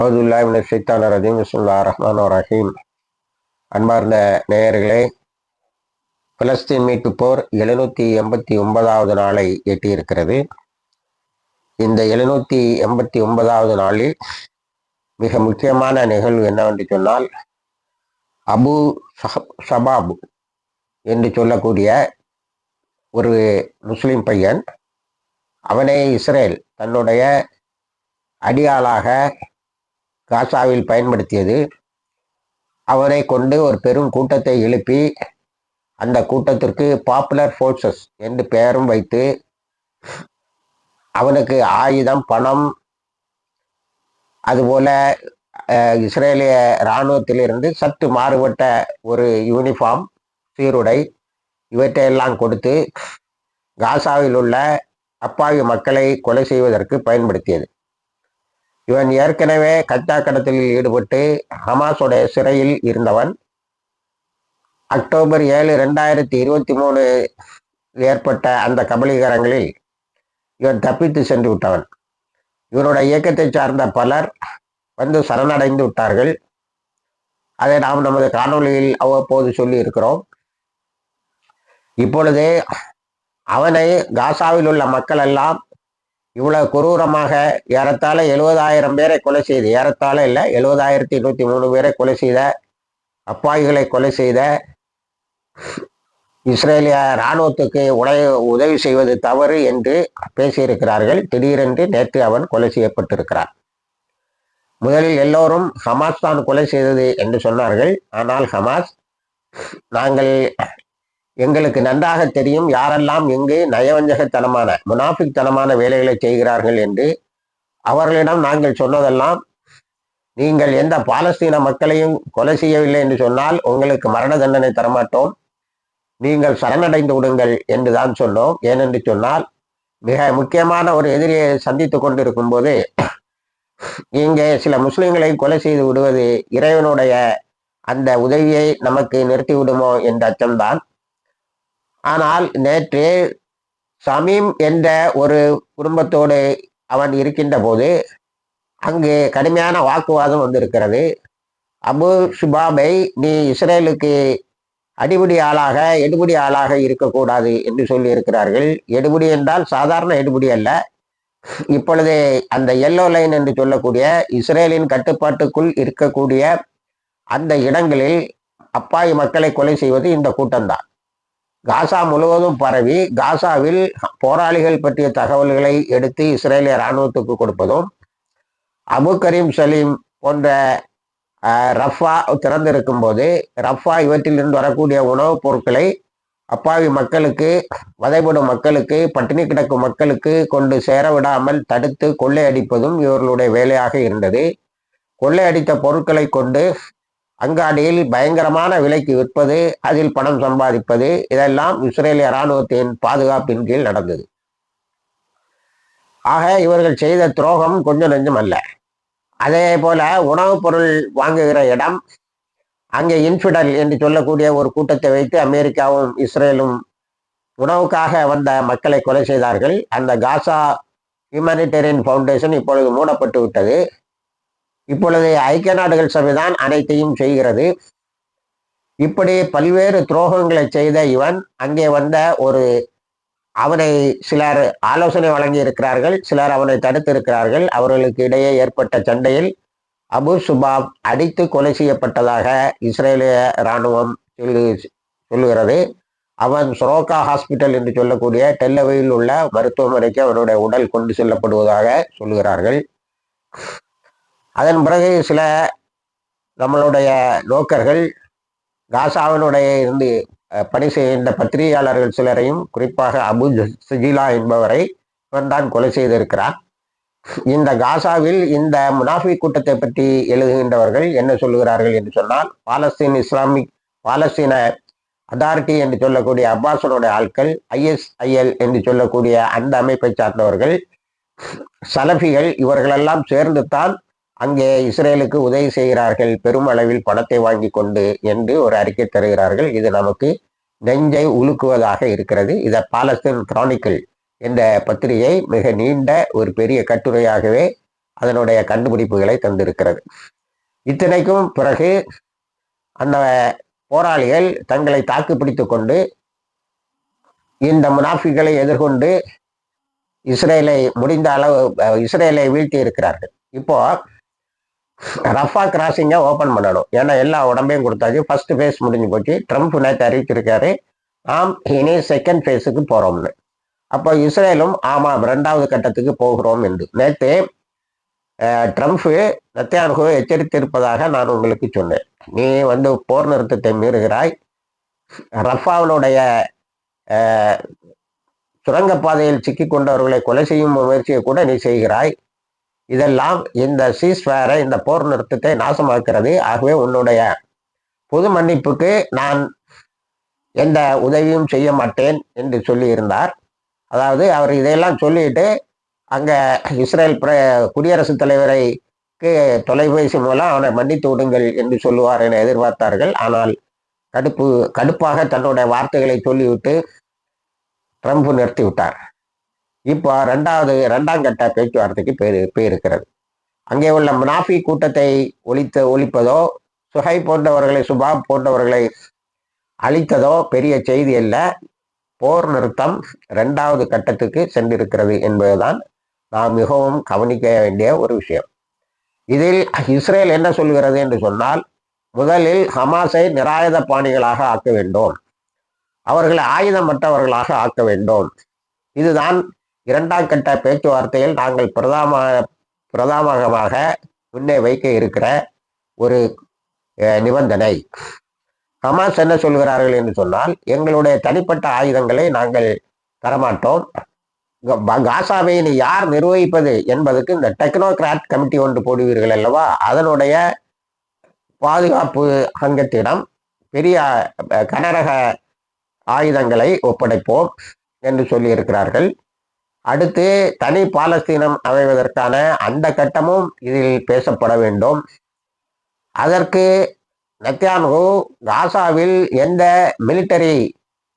அவுதுல்லாஹின் சைத்தான ரஜீம் விஸ்முல்லா ரஹ்மான் ரஹீம். அன்பார்ந்த நேயர்களே பலஸ்தீன் மீட்பு போர் எழுநூற்றி எண்பத்தி ஒன்பதாவது நாளை எட்டியிருக்கிறது. இந்த எழுநூற்றி எண்பத்தி ஒன்பதாவது நாளில் மிக முக்கியமான நிகழ்வு என்னவென்று சொன்னால் அபு சபாபு என்று சொல்லக்கூடிய ஒரு முஸ்லிம் பையன் அவனே இஸ்ரேல் தன்னுடைய அடியாளாக காசாவில் பயன்படுத்தியது. அவரை கொண்டு ஒரு பெரும் கூட்டத்தை எழுப்பி அந்த கூட்டத்திற்கு பாப்புலர் ஃபோர்ஸஸ் என்று பெயரும் வைத்து அவனுக்கு ஆயுதம் பணம் அதுபோல இஸ்ரேலிய இராணுவத்திலிருந்து சற்று மாறுபட்ட ஒரு யூனிஃபார்ம் சீருடை இவற்றையெல்லாம் கொடுத்து காசாவில் உள்ள அப்பாவி மக்களை கொலை செய்வதற்கு பயன்படுத்தியது. இவன் ஏற்கனவே கச்சா கடத்தலில் ஈடுபட்டு ஹமாஸுடைய சிறையில் இருந்தவன். அக்டோபர் ஏழு ரெண்டாயிரத்தி இருபத்தி மூணு ஏற்பட்ட அந்த கபலீகரங்களில் இவன் தப்பித்து சென்று விட்டவன். இவனுடைய இயக்கத்தை சார்ந்த பலர் வந்து சரணடைந்து விட்டார்கள். அதை நாம் நமது காணொலியில் அவ்வப்போது சொல்லி இருக்கிறோம். இப்பொழுது அவனை காசாவில் உள்ள மக்கள் எல்லாம் இவ்வளவு குரூரமாக ஏறத்தாழ எழுபதாயிரம் பேரை கொலை செய்து ஏறத்தாழ இல்லை எழுபதாயிரத்தி நூற்றி மூணு பேரை கொலை செய்த அப்பாய்களை கொலை செய்த இஸ்ரேலிய இராணுவத்துக்கு உடைய உதவி செய்வது தவறு என்று பேசியிருக்கிறார்கள். திடீரென்று நேற்று அவன் கொலை செய்யப்பட்டிருக்கிறார் முதலில் எல்லோரும் ஹமாஸ் தான் கொலை செய்தது என்று சொன்னார்கள். ஆனால் ஹமாஸ் நாங்கள் எங்களுக்கு நன்றாக தெரியும் யாரெல்லாம் எங்கு நயவஞ்சகத்தனமான முனாஃபிக்தனமான வேலைகளை செய்கிறார்கள் என்று அவர்களிடம் நாங்கள் சொன்னதெல்லாம் நீங்கள் எந்த பாலஸ்தீன மக்களையும் கொலை செய்யவில்லை என்று சொன்னால் உங்களுக்கு மரண தண்டனை தரமாட்டோம். நீங்கள் சரணடைந்து விடுங்கள் என்று தான் சொன்னோம். ஏனென்று சொன்னால் மிக முக்கியமான ஒரு எதிரியை சந்தித்து கொண்டிருக்கும் போது இங்கே சில முஸ்லிம்களை கொலை செய்து விடுவது இறைவனுடைய அந்த உதவியை நமக்கு நிறுத்திவிடுமோ என்ற அச்சம்தான். ஆனால் நேற்று சமீம் என்ற ஒரு குடும்பத்தோடு அவன் இருக்கின்ற போது அங்கு கடுமையான வாக்குவாதம் வந்திருக்கிறது. அபு சுபாபை நீ இஸ்ரேலுக்கு அடிபடி ஆளாக எடுபடி ஆளாக இருக்கக்கூடாது என்று சொல்லி இருக்கிறார்கள் எடுபடி என்றால் சாதாரண எடுபடி அல்ல. இப்பொழுது அந்த எல்லோ லைன் என்று சொல்லக்கூடிய இஸ்ரேலின் கட்டுப்பாட்டுக்குள் இருக்கக்கூடிய அந்த இடங்களில் அப்பாவி மக்களை கொலை செய்வது இந்த கூட்டம்தான். காசா முழுவதும் பரவி காசாவில் போராளிகள் பற்றிய தகவல்களை எடுத்து இஸ்ரேலிய இராணுவத்துக்கு கொடுப்பதும் அபு கரீம் சலீம் போன்ற ரஃபா திறந்திருக்கும் போது ரஃபா இவற்றிலிருந்து வரக்கூடிய உணவுப் பொருட்களை அப்பாவி மக்களுக்கு வதைப்படும் மக்களுக்கு பட்டினி கிடக்கும் மக்களுக்கு கொண்டு சேர விடாமல் தடுத்து கொள்ளையடிப்பதும் இவர்களுடைய வேலையாக இருந்தது. கொள்ளையடித்த பொருட்களை கொண்டு அங்காடியில் பயங்கரமான விலைக்கு விற்பது அதில் பணம் சம்பாதிப்பது இதெல்லாம் இஸ்ரேலிய இராணுவத்தின் பாதுகாப்பின் கீழ் நடந்தது. ஆக இவர்கள் செய்த துரோகம் கொஞ்சம் நெஞ்சம் அல்ல. அதே போல உணவுப் பொருள் வாங்குகிற இடம் அங்கே இன்ஃபிடல் என்று சொல்லக்கூடிய ஒரு கூட்டத்தை வைத்து அமெரிக்காவும் இஸ்ரேலும் உணவுக்காக வந்த மக்களை கொலை செய்தார்கள். அந்த காசா ஹியூமனிடேரியன் ஃபவுண்டேஷன் இப்பொழுது மூடப்பட்டு விட்டது. இப்பொழுது ஐக்கிய நாடுகள் சபைதான் அனைத்தையும் செய்கிறது. இப்படி பல்வேறு துரோகங்களை செய்த இவன் அங்கே வந்த ஒரு அவனை சிலர் ஆலோசனை வழங்கி இருக்கிறார்கள் சிலர் அவனை தடுத்து இருக்கிறார்கள் அவர்களுக்கு இடையே ஏற்பட்ட சண்டையில் அபு சுபாப் அடித்து கொலை செய்யப்பட்டதாக இஸ்ரேலிய இராணுவம் சொல்லு சொல்லுகிறது. அவன் சுரோக்கா ஹாஸ்பிட்டல் என்று சொல்லக்கூடிய டெல்லவையில் உள்ள மருத்துவமனைக்கு அவனுடைய உடல் கொண்டு செல்லப்படுவதாக சொல்லுகிறார்கள். அதன் பிறகு சில நம்மளுடைய நோக்கர்கள் காசாவினுடைய இருந்து பணி செய்கின்ற பத்திரிகையாளர்கள் சிலரையும் குறிப்பாக அபு சுஜிலா என்பவரை இவன் தான் கொலை செய்திருக்கிறார் இந்த காசாவில் இந்த முனாஃபி கூட்டத்தை பற்றி எழுதுகின்றவர்கள் என்ன சொல்லுகிறார்கள் என்று சொன்னால் பாலஸ்தீன் இஸ்லாமிக் பாலஸ்தீன அதாரிட்டி என்று சொல்லக்கூடிய அப்பாசனுடைய ஆட்கள் ஐஎஸ்ஐஎல் என்று சொல்லக்கூடிய அந்த அமைப்பை சார்ந்தவர்கள் சலபிகள் இவர்களெல்லாம் சேர்ந்து தான் அங்கே இஸ்ரேலுக்கு உதவி செய்கிறார்கள். பெரும் அளவில் பணத்தை வாங்கி கொண்டு என்று ஒரு அறிக்கை தருகிறார்கள். இது நமக்கு நெஞ்சை உலுக்குவதாக இருக்கிறது. இதை பாலஸ்தீன் கிரானிக்கல் என்ற பத்திரிகை மிக நீண்ட ஒரு பெரிய கட்டுரையாகவே அதனுடைய கண்டுபிடிப்புகளை தந்திருக்கிறது. இத்தனைக்கும் பிறகு அந்த போராளிகள் தங்களை தாக்குப்பிடித்து கொண்டு இந்த முனாஃபிகளை எதிர்கொண்டு இஸ்ரேலை முடிந்த அளவு இஸ்ரேலை வீழ்த்தி இருக்கிறார்கள் இப்போ ரஃபா கிராசிங்கை ஓப்பன் பண்ணணும். ஏன்னா எல்லா உடம்பையும் கொடுத்தாச்சு. ஃபர்ஸ்ட் ஃபேஸ் முடிஞ்சு போச்சு. ட்ரம்ப் நேற்று அறிவிச்சிருக்காரு. ஆம் இனி செகண்ட் ஃபேஸுக்கு போகிறோம்னு அப்போ இஸ்ரேலும் ஆமாம் ரெண்டாவது கட்டத்துக்கு போகிறோம் என்று. நேற்று ட்ரம்ப்பு நத்தியானுகு எச்சரித்திருப்பதாக நான் உங்களுக்கு சொன்னேன். நீ வந்து போர் நிறுத்தத்தை மீறுகிறாய். ரஃபாவினுடைய சுரங்கப்பாதையில் சிக்கிக் கொண்டவர்களை கொலை செய்யும் முயற்சியை கூட நீ செய்கிறாய். இதெல்லாம் இந்த சீஸ்வேரை இந்த போர் நிறுத்தத்தை நாசமாக்கிறது. ஆகவே உன்னுடைய பொது மன்னிப்புக்கு நான் எந்த உதவியும் செய்ய மாட்டேன் என்று சொல்லியிருந்தார். அதாவது அவர் இதையெல்லாம் சொல்லிட்டு அங்கே இஸ்ரேல் பிர குடியரசுத் தலைவரைக்கு தொலைபேசி மூலம் அவனை மன்னித்து விடுங்கள் என்று சொல்லுவார் என எதிர்பார்த்தார்கள். ஆனால் கடுப்பு கடுப்பாக தன்னுடைய வார்த்தைகளை சொல்லிவிட்டு ட்ரம்ப் நிறுத்திவிட்டார். இப்போ ரெண்டாவது ரெண்டாம் கட்ட பேச்சுவார்த்தைக்கு பேர் போயிருக்கிறது அங்கே உள்ள முனாஃபி கூட்டத்தை ஒழித்து ஒழிப்பதோ சுகை போன்றவர்களை சுபாப் போன்றவர்களை அழித்ததோ பெரிய செய்தி அல்ல. போர் நிறுத்தம் ரெண்டாவது கட்டத்துக்கு சென்றிருக்கிறது என்பதுதான் நாம் மிகவும் கவனிக்க வேண்டிய ஒரு விஷயம். இதில் இஸ்ரேல் என்ன சொல்கிறது என்று சொன்னால் முதலில் ஹமாஸை நிராயுத பாணிகளாக ஆக்க வேண்டும். அவர்களை ஆயுதமற்றவர்களாக ஆக்க வேண்டும். இதுதான் இரண்டாம் கட்ட பேச்சுவார்த்தையில் நாங்கள் பிரதாம பிரதானமாக முன்னே வைக்க இருக்கிற ஒரு நிபந்தனை. ஹமாஸ் என்ன சொல்கிறார்கள் என்று சொன்னால் எங்களுடைய தனிப்பட்ட ஆயுதங்களை நாங்கள் தரமாட்டோம். காசாவை யார் நிர்வகிப்பது என்பதற்கு இந்த டெக்னோகிராட் கமிட்டி ஒன்று போடுவீர்கள் அல்லவா? அதனுடைய பாதுகாப்பு அங்கத்திடம் பெரிய கனரக ஆயுதங்களை ஒப்படைப்போம் என்று சொல்லியிருக்கிறார்கள். அடுத்து தனி பாலஸ்தீனம் அமைவதற்கான அந்த கட்டமும் இதில் பேசப்பட வேண்டும். அதற்கு நத்தியானு காசாவில் எந்த மிலிட்டரி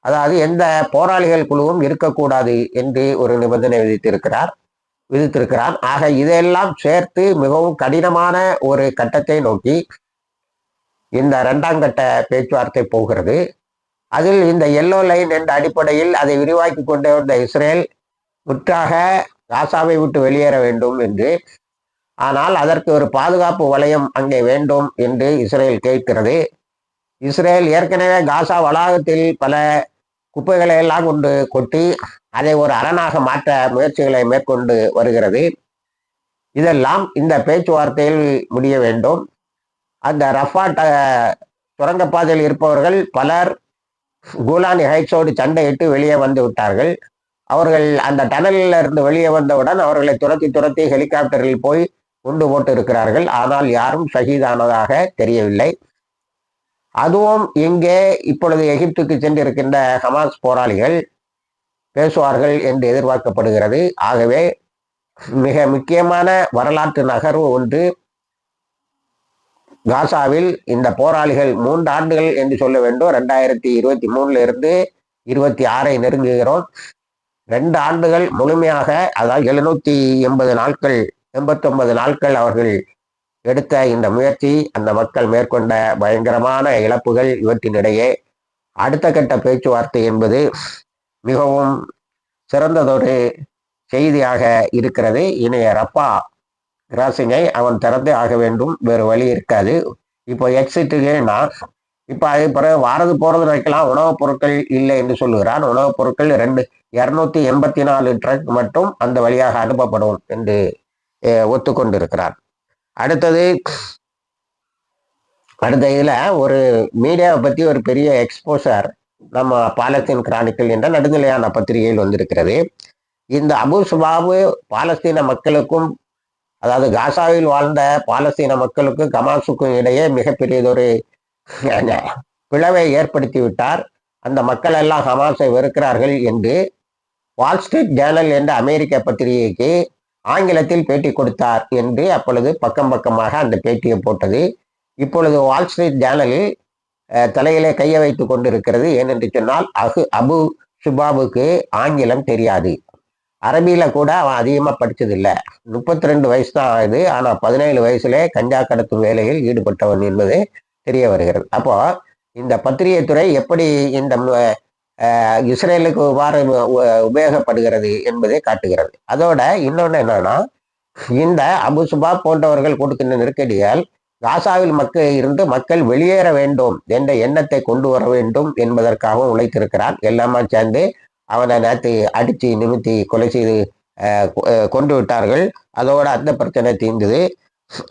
அதாவது எந்த போராளிகள் குழுவும் இருக்கக்கூடாது என்று ஒரு நிபந்தனை விதித்திருக்கிறார் விதித்திருக்கிறார். ஆக இதையெல்லாம் சேர்த்து மிகவும் கடினமான ஒரு கட்டத்தை நோக்கி இந்த இரண்டாம் கட்ட பேச்சுவார்த்தை போகிறது. அதில் இந்த எல்லோ லைன் என்ற அடிப்படையில் அதை விரிவாக்கி கொண்டே வந்த இஸ்ரேல் முற்றாக காசாவை விட்டு வெளியேற வேண்டும் என்று. ஆனால் அதற்கு ஒரு பாதுகாப்பு வளையம் அங்கே வேண்டும் என்று இஸ்ரேல் கேட்கிறது. இஸ்ரேல் ஏற்கனவே காசா வளாகத்தில் பல குப்பைகளை எல்லாம் கொண்டு கொட்டி அதை ஒரு அரணாக மாற்ற முயற்சிகளை மேற்கொண்டு வருகிறது. இதெல்லாம் இந்த பேச்சுவார்த்தையில் முடிய வேண்டும். அந்த ரஃபாட்ட சுரங்கப்பாதையில் இருப்பவர்கள் பலர் கூலானி ஹைட்ஸோடு சண்டையிட்டு வெளியே வந்து விட்டார்கள். அவர்கள் அந்த டனலில் இருந்து வெளியே வந்தவுடன் அவர்களை துரத்தி துரத்தி ஹெலிகாப்டரில் போய் குண்டு போட்டு இருக்கிறார்கள் ஆனால் யாரும் ஷஹீதானதாக தெரியவில்லை. அதுவும் இங்கே இப்பொழுது எகிப்துக்கு சென்றிருக்கின்ற ஹமாஸ் போராளிகள் பேசுவார்கள் என்று எதிர்பார்க்கப்படுகிறது. ஆகவே மிக முக்கியமான வரலாற்று நகர்வு ஒன்று காசாவில் இந்த போராளிகள் மூன்று ஆண்டுகள் என்று சொல்ல வேண்டும். ரெண்டாயிரத்தி இருபத்தி மூணுல இருந்து இருபத்தி ஆறை நெருங்குகிறோம். ரெண்டு ஆண்டுகள் முழுமையாக அதாவது எழுநூத்தி எண்பது நாட்கள் எண்பத்தொன்பது நாட்கள் அவர்கள் எடுத்த இந்த முயற்சி அந்த மக்கள் மேற்கொண்ட பயங்கரமான இழப்புகள் இவற்றினிடையே அடுத்த கட்ட பேச்சுவார்த்தை என்பது மிகவும் சிறந்ததொரு செய்தியாக இருக்கிறது. இணைய ரப்பா கிராசிங்கை அவன் திறந்தே ஆக வேண்டும் வேறு வழி இருக்காது. இப்போ எக்ஸிட்டுனா இப்போ அது பிறகு வாரது போறது வைக்கலாம் உணவுப் பொருட்கள் இல்லை என்று சொல்லுகிறான் உணவுப் பொருட்கள் ரெண்டு இரநூத்தி எண்பத்தி நாலு ட்ரக் மட்டும் அந்த வழியாக அனுப்பப்படும் என்று ஒத்துக்கொண்டிருக்கிறார். அடுத்தது அடுத்த இதில் ஒரு மீடியாவை பற்றி ஒரு பெரிய எக்ஸ்போசர் நம்ம பாலஸ்தீன் கிரானிக்கல் என்ற நடுநிலையான பத்திரிகையில் வந்திருக்கிறது. இந்த அபு சுபாபு பாலஸ்தீன மக்களுக்கும் அதாவது காசாவில் வாழ்ந்த பாலஸ்தீன மக்களுக்கும் கமாசுக்கும் இடையே மிகப்பெரியதொரு பிளவை ஏற்படுத்திவிட்டார். அந்த மக்கள் எல்லாம் ஹமாஸை வெறுக்கிறார்கள் என்று வால் ஸ்ட்ரீட் ஜேர்னல் என்ற அமெரிக்க பத்திரிகைக்கு ஆங்கிலத்தில் பேட்டி கொடுத்தார் என்று அப்பொழுது பக்கம் பக்கமாக அந்த பேட்டியை போட்டது. இப்பொழுது வால் ஸ்ட்ரீட் ஜேர்னலில் தலையிலே கையை வைத்து கொண்டிருக்கிறது. ஏனென்று சொன்னால் அகு அபு சுபாபுக்கு ஆங்கிலம் தெரியாது. அரபியில் கூட அவன் அதிகமாக படித்ததில்லை முப்பத்தி ரெண்டு வயசு தான் ஆகுது. ஆனால் பதினேழு வயசுலே கஞ்சா கடத்தும் வேலையில் ஈடுபட்டவன் என்பது தெரிய வருகிறது. அப்போ இந்த பத்திரிகை துறை எப்படி இந்த இஸ்ரேலுக்கு இவ்வாறு உ- உபயோகப்படுகிறது என்பதை காட்டுகிறது. அதோட இன்னொன்று என்னன்னா இந்த அபு சுபா போன்றவர்கள் கொடுக்கின்ற நெருக்கடியால் காசாவில் மக்கள் இருந்து மக்கள் வெளியேற வேண்டும் என்ற எண்ணத்தை கொண்டு வர வேண்டும் என்பதற்காகவும் உழைத்திருக்கிறான் எல்லாமே சேர்ந்து அவனை நேற்று அடித்து நிமித்தி கொலை செய்து கொ- கொண்டு விட்டார்கள். அதோட அந்த பிரச்சனை தீர்ந்தது.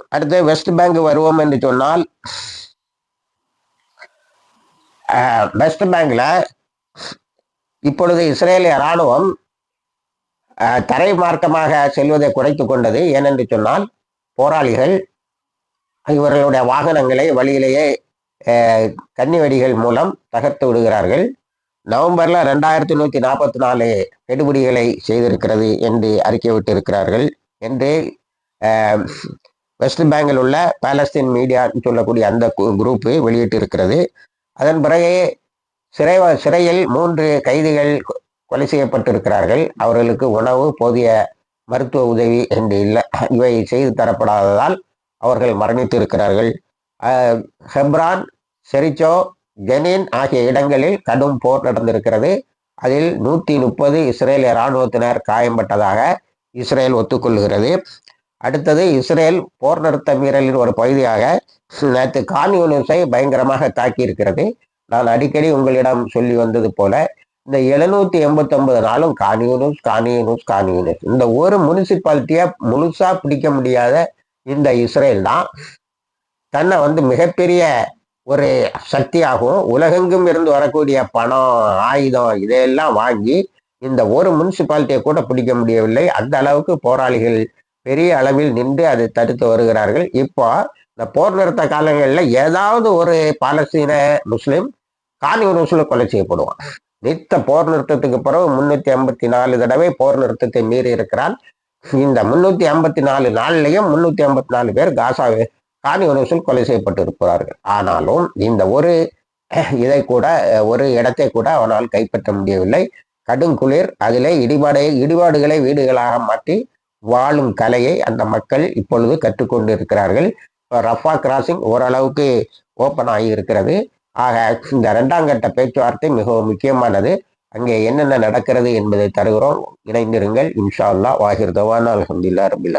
அடுத்து வெஸ்ட் பேங்க் வருவோம் என்று சொன்னால் வெஸ்ட் பேங்கில் இப்பொழுது இஸ்ரேலிய இராணுவம் தரை மார்க்கமாக செல்வதை குறைத்து கொண்டது. ஏனென்று சொன்னால் போராளிகள் இவர்களுடைய வாகனங்களை வழியிலேயே கன்னி வெடிகள் மூலம் தகர்த்து விடுகிறார்கள். நவம்பரில் ரெண்டாயிரத்தி நூற்றி நாற்பத்தி நாலு கெடுபிடிகளை செய்திருக்கிறது என்று அறிக்கை விட்டிருக்கிறார்கள் என்று வெஸ்ட் பேங்கில் உள்ள பாலஸ்தீன் மீடியா சொல்லக்கூடிய அந்த குரூப்பு வெளியிட்டு இருக்கிறது அதன் பிறகு சிறை சிறையில் மூன்று கைதிகள் கொ- கொலை செய்யப்பட்டிருக்கிறார்கள். அவர்களுக்கு உணவு போதிய மருத்துவ உதவி என்று இல்லை இவை செய்து தரப்படாததால் அவர்கள் மரணித்து இருக்கிறார்கள் ஹெப்ரான் செரிச்சோ ஜெனின் ஆகிய இடங்களில் கடும் போர் நடந்திருக்கிறது. அதில் நூற்றி முப்பது இஸ்ரேலிய இராணுவத்தினர் காயம்பட்டதாக இஸ்ரேல் ஒத்துக்கொள்கிறது. அடுத்தது இஸ்ரேல் போர் நிறுத்த மீறலின் ஒரு பகுதியாக நேற்று கான்யூனிஸை பயங்கரமாக தாக்கியிருக்கிறது. நான் அடிக்கடி உங்களிடம் சொல்லி வந்தது போல இந்த எழுநூத்தி எண்பத்தொன்பது நாளும் கான்யூனிஸ் கான்யூனிஸ் கான்யூனிஸ் இந்த ஒரு முனிசிபாலிட்டியை முழுசா பிடிக்க முடியாத இந்த இஸ்ரேல் தான் தன்னை வந்து மிகப்பெரிய ஒரு சக்தியாகவும் உலகெங்கும் இருந்து வரக்கூடிய பணம் ஆயுதம் இதையெல்லாம் வாங்கி இந்த ஒரு முனிசிபாலிட்டியை கூட பிடிக்க முடியவில்லை. அந்த அளவுக்கு போராளிகள் பெரிய அளவில் நின்று அதை தடுத்து வருகிறார்கள். இப்போ இந்த போர் நிறுத்த காலங்களில் ஏதாவது ஒரு பாலஸ்தீன முஸ்லீம் காணி முஸ்லீம் கொலை செய்யப்படுவான். நித்த போர் நிறுத்தத்துக்கு பிறகு முன்னூத்தி ஐம்பத்தி நாலு தடவை போர் நிறுத்தத்தை மீறி இருக்கிறான். இந்த முன்னூத்தி ஐம்பத்தி நாலு நாள்லையும் முன்னூத்தி ஐம்பத்தி நாலு பேர் காசாவே காணி கான்யூனிஸில் கொலை செய்யப்பட்டிருக்கிறார்கள் ஆனாலும் இந்த ஒரு இதை கூட ஒரு இடத்தை கூட அவனால் கைப்பற்ற முடியவில்லை. கடும் குளிர் அதிலே இடிபாடை இடிபாடுகளை வீடுகளாக மாற்றி வாழும் கலையை அந்த மக்கள் இப்பொழுது கற்றுக்கொண்டு இருக்கிறார்கள் இப்போ ரஃபா கிராசிங் ஓரளவுக்கு ஓப்பன் ஆகி இருக்கிறது ஆக இந்த ரெண்டாம் கட்ட பேச்சுவார்த்தை மிகவும் முக்கியமானது. அங்கே என்னென்ன நடக்கிறது என்பதை தருகிறோம். இணைந்திருங்கள். இன்ஷா அல்லாஹ் வாஹிர் தவான் அலமதுல்லா ரபில்